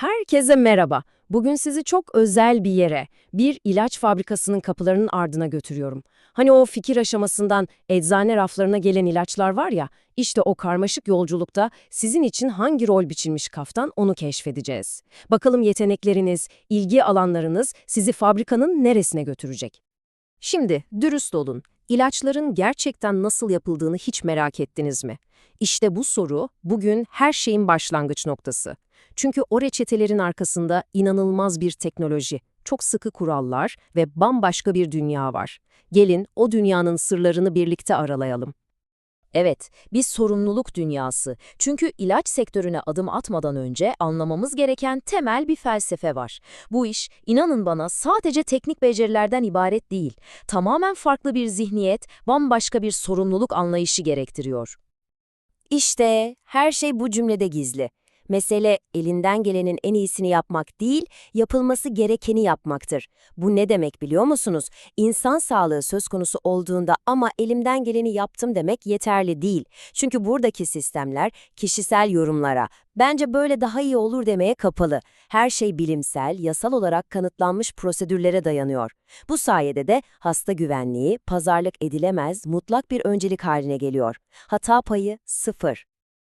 Herkese merhaba. Bugün sizi çok özel bir yere, bir ilaç fabrikasının kapılarının ardına götürüyorum. Hani o fikir aşamasından eczane raflarına gelen ilaçlar var ya, işte o karmaşık yolculukta sizin için hangi rol biçilmiş kaftan onu keşfedeceğiz. Bakalım yetenekleriniz, ilgi alanlarınız sizi fabrikanın neresine götürecek? Şimdi dürüst olun. İlaçların gerçekten nasıl yapıldığını hiç merak ettiniz mi? İşte bu soru bugün her şeyin başlangıç noktası. Çünkü o reçetelerin arkasında inanılmaz bir teknoloji, çok sıkı kurallar ve bambaşka bir dünya var. Gelin o dünyanın sırlarını birlikte aralayalım. Evet, bir sorumluluk dünyası. Çünkü ilaç sektörüne adım atmadan önce anlamamız gereken temel bir felsefe var. Bu iş, inanın bana, sadece teknik becerilerden ibaret değil. Tamamen farklı bir zihniyet, bambaşka bir sorumluluk anlayışı gerektiriyor. İşte her şey bu cümlede gizli. Mesele elinden gelenin en iyisini yapmak değil, yapılması gerekeni yapmaktır. Bu ne demek biliyor musunuz? İnsan sağlığı söz konusu olduğunda ama elimden geleni yaptım demek yeterli değil. Çünkü buradaki sistemler kişisel yorumlara, bence böyle daha iyi olur demeye kapalı. Her şey bilimsel, yasal olarak kanıtlanmış prosedürlere dayanıyor. Bu sayede de hasta güvenliği, pazarlık edilemez, mutlak bir öncelik haline geliyor. Hata payı sıfır.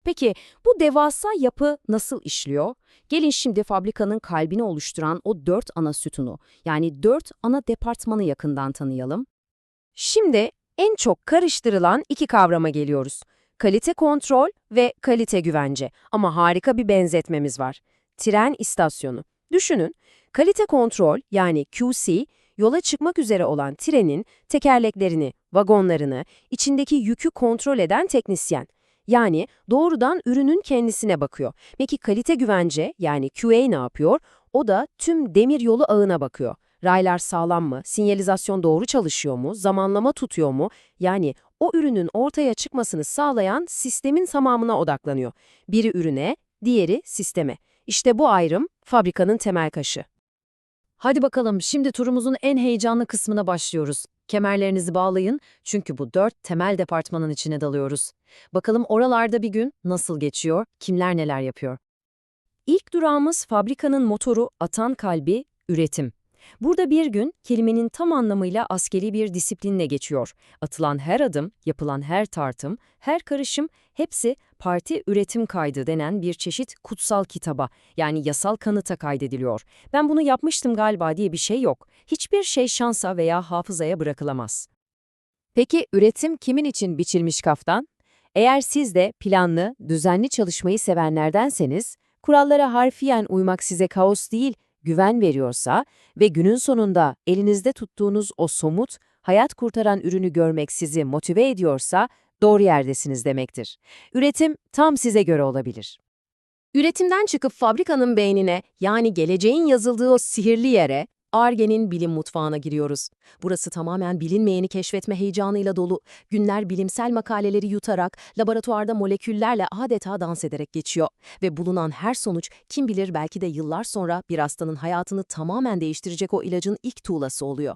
Peki bu devasa yapı nasıl işliyor? Gelin şimdi fabrikanın kalbini oluşturan o dört ana sütunu, yani dört ana departmanı yakından tanıyalım. Şimdi en çok karıştırılan iki kavrama geliyoruz. Kalite kontrol ve kalite güvence. Ama harika bir benzetmemiz var. Tren istasyonu. Düşünün, kalite kontrol yani QC, yola çıkmak üzere olan trenin tekerleklerini, vagonlarını, içindeki yükü kontrol eden teknisyen. Yani doğrudan ürünün kendisine bakıyor. Peki kalite güvence yani QA ne yapıyor? O da tüm demir yolu ağına bakıyor. Raylar sağlam mı? Sinyalizasyon doğru çalışıyor mu? Zamanlama tutuyor mu? Yani o ürünün ortaya çıkmasını sağlayan sistemin tamamına odaklanıyor. Biri ürüne, diğeri sisteme. İşte bu ayrım fabrikanın temel kaşı. Hadi bakalım şimdi turumuzun en heyecanlı kısmına başlıyoruz. Kemerlerinizi bağlayın çünkü bu dört temel departmanın içine dalıyoruz. Bakalım oralarda bir gün nasıl geçiyor, kimler neler yapıyor. İlk durağımız fabrikanın motoru, atan kalbi, üretim. Burada bir gün kelimenin tam anlamıyla askeri bir disiplinle geçiyor. Atılan her adım, yapılan her tartım, her karışım hepsi parti üretim kaydı denen bir çeşit kutsal kitaba yani yasal kanıta kaydediliyor. Ben bunu yapmıştım galiba diye bir şey yok. Hiçbir şey şansa veya hafızaya bırakılamaz. Peki üretim kimin için biçilmiş kaftan? Eğer siz de planlı, düzenli çalışmayı sevenlerdenseniz, kurallara harfiyen uymak size kaos değil, güven veriyorsa ve günün sonunda elinizde tuttuğunuz o somut, hayat kurtaran ürünü görmek sizi motive ediyorsa doğru yerdesiniz demektir. Üretim tam size göre olabilir. Üretimden çıkıp fabrikanın beynine yani geleceğin yazıldığı o sihirli yere, Arge'nin bilim mutfağına giriyoruz. Burası tamamen bilinmeyeni keşfetme heyecanıyla dolu. Günler bilimsel makaleleri yutarak, laboratuvarda moleküllerle adeta dans ederek geçiyor. Ve bulunan her sonuç kim bilir belki de yıllar sonra bir hastanın hayatını tamamen değiştirecek o ilacın ilk tuğlası oluyor.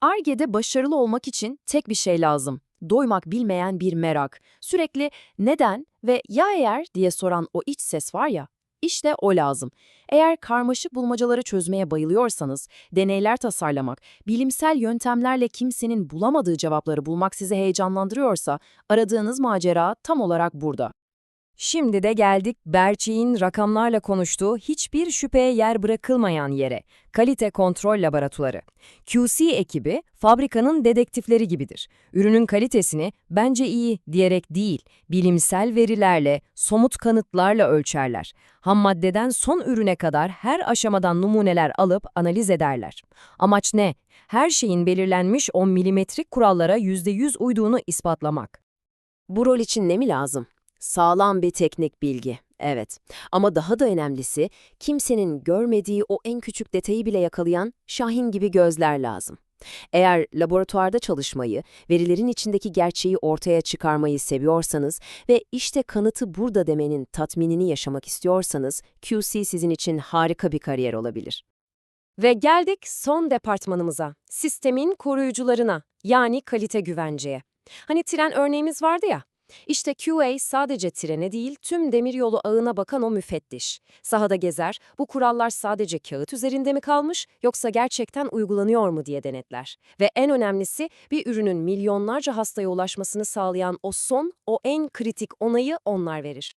Arge'de başarılı olmak için tek bir şey lazım. Doymak bilmeyen bir merak. Sürekli neden ve ya eğer diye soran o iç ses var ya, işte o lazım. Eğer karmaşık bulmacaları çözmeye bayılıyorsanız, deneyler tasarlamak, bilimsel yöntemlerle kimsenin bulamadığı cevapları bulmak sizi heyecanlandırıyorsa, aradığınız macera tam olarak burada. Şimdi de geldik Berçik'in rakamlarla konuştuğu hiçbir şüpheye yer bırakılmayan yere, kalite kontrol laboratuvarı. QC ekibi fabrikanın dedektifleri gibidir. Ürünün kalitesini bence iyi diyerek değil, bilimsel verilerle, somut kanıtlarla ölçerler. Ham maddeden son ürüne kadar her aşamadan numuneler alıp analiz ederler. Amaç ne? Her şeyin belirlenmiş 10 milimetrik kurallara %100 uyduğunu ispatlamak. Bu rol için ne mi lazım? Sağlam bir teknik bilgi, evet. Ama daha da önemlisi, kimsenin görmediği o en küçük detayı bile yakalayan şahin gibi gözler lazım. Eğer laboratuvarda çalışmayı, verilerin içindeki gerçeği ortaya çıkarmayı seviyorsanız ve işte kanıtı burada demenin tatminini yaşamak istiyorsanız, QC sizin için harika bir kariyer olabilir. Ve geldik son departmanımıza, sistemin koruyucularına, yani kalite güvenceye. Hani tren örneğimiz vardı ya, İşte QA sadece trene değil tüm demiryolu ağına bakan o müfettiş. Sahada gezer, bu kurallar sadece kağıt üzerinde mi kalmış yoksa gerçekten uygulanıyor mu diye denetler. Ve en önemlisi bir ürünün milyonlarca hastaya ulaşmasını sağlayan o son, o en kritik onayı onlar verir.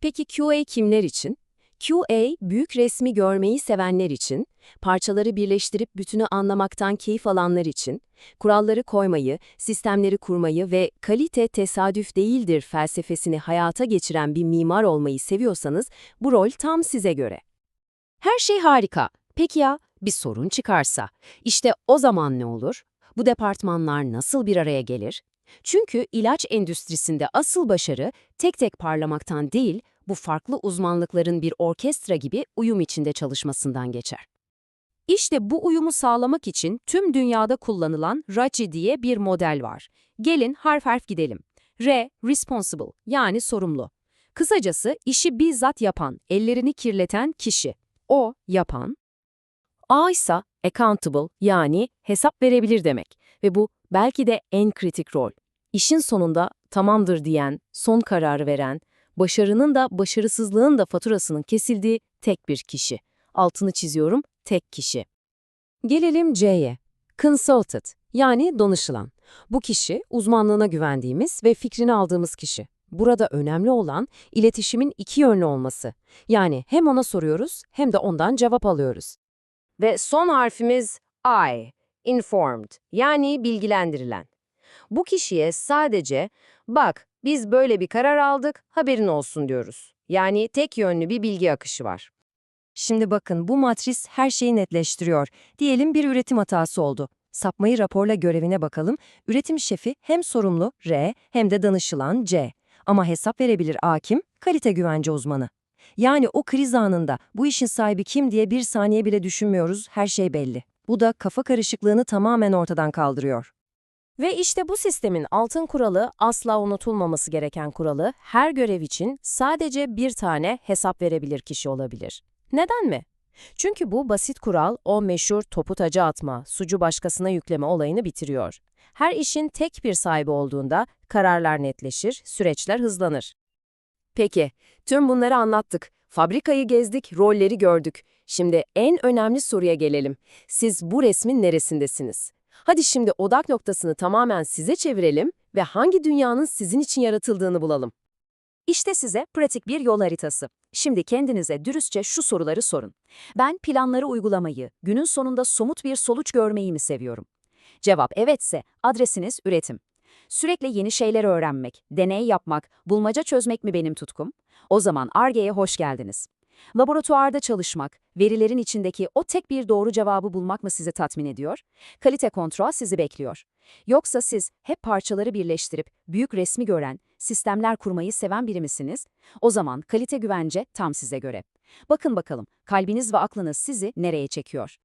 Peki QA kimler için? QA, büyük resmi görmeyi sevenler için, parçaları birleştirip bütünü anlamaktan keyif alanlar için, kuralları koymayı, sistemleri kurmayı ve kalite tesadüf değildir felsefesini hayata geçiren bir mimar olmayı seviyorsanız bu rol tam size göre. Her şey harika. Peki ya bir sorun çıkarsa? İşte o zaman ne olur? Bu departmanlar nasıl bir araya gelir? Çünkü ilaç endüstrisinde asıl başarı tek tek parlamaktan değil, bu farklı uzmanlıkların bir orkestra gibi uyum içinde çalışmasından geçer. İşte bu uyumu sağlamak için tüm dünyada kullanılan RACI diye bir model var. Gelin harf harf gidelim. R, responsible yani sorumlu. Kısacası işi bizzat yapan, ellerini kirleten kişi. O, yapan. A ise accountable yani hesap verebilir demek. Ve bu belki de en kritik rol. İşin sonunda tamamdır diyen, son kararı veren, başarının da başarısızlığın da faturasının kesildiği tek bir kişi. Altını çiziyorum, tek kişi. Gelelim C'ye. Consulted, yani danışılan. Bu kişi, uzmanlığına güvendiğimiz ve fikrini aldığımız kişi. Burada önemli olan iletişimin iki yönlü olması. Yani hem ona soruyoruz hem de ondan cevap alıyoruz. Ve son harfimiz I, informed, yani bilgilendirilen. Bu kişiye sadece, bak biz böyle bir karar aldık, haberin olsun diyoruz. Yani tek yönlü bir bilgi akışı var. Şimdi bakın bu matris her şeyi netleştiriyor. Diyelim bir üretim hatası oldu. Sapmayı raporla görevine bakalım. Üretim şefi hem sorumlu R hem de danışılan C. Ama hesap verebilir A kim? Kalite güvence uzmanı. Yani o kriz anında bu işin sahibi kim diye bir saniye bile düşünmüyoruz, her şey belli. Bu da kafa karışıklığını tamamen ortadan kaldırıyor. Ve işte bu sistemin altın kuralı, asla unutulmaması gereken kuralı, her görev için sadece bir tane hesap verebilir kişi olabilir. Neden mi? Çünkü bu basit kural o meşhur topu taca atma, sucu başkasına yükleme olayını bitiriyor. Her işin tek bir sahibi olduğunda kararlar netleşir, süreçler hızlanır. Peki, tüm bunları anlattık. Fabrikayı gezdik, rolleri gördük. Şimdi en önemli soruya gelelim. Siz bu resmin neresindesiniz? Hadi şimdi odak noktasını tamamen size çevirelim ve hangi dünyanın sizin için yaratıldığını bulalım. İşte size pratik bir yol haritası. Şimdi kendinize dürüstçe şu soruları sorun. Ben planları uygulamayı, günün sonunda somut bir sonuç görmeyi mi seviyorum? Cevap evetse adresiniz üretim. Sürekli yeni şeyler öğrenmek, deney yapmak, bulmaca çözmek mi benim tutkum? O zaman ARGE'ye hoş geldiniz. Laboratuvarda çalışmak, verilerin içindeki o tek bir doğru cevabı bulmak mı sizi tatmin ediyor? Kalite kontrol sizi bekliyor. Yoksa siz hep parçaları birleştirip büyük resmi gören, sistemler kurmayı seven biri misiniz? O zaman kalite güvence tam size göre. Bakın bakalım kalbiniz ve aklınız sizi nereye çekiyor?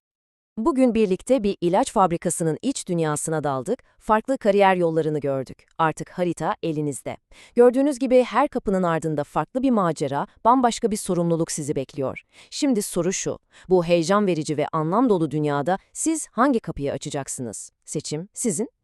Bugün birlikte bir ilaç fabrikasının iç dünyasına daldık, farklı kariyer yollarını gördük. Artık harita elinizde. Gördüğünüz gibi her kapının ardında farklı bir macera, bambaşka bir sorumluluk sizi bekliyor. Şimdi soru şu, bu heyecan verici ve anlam dolu dünyada siz hangi kapıyı açacaksınız? Seçim sizin.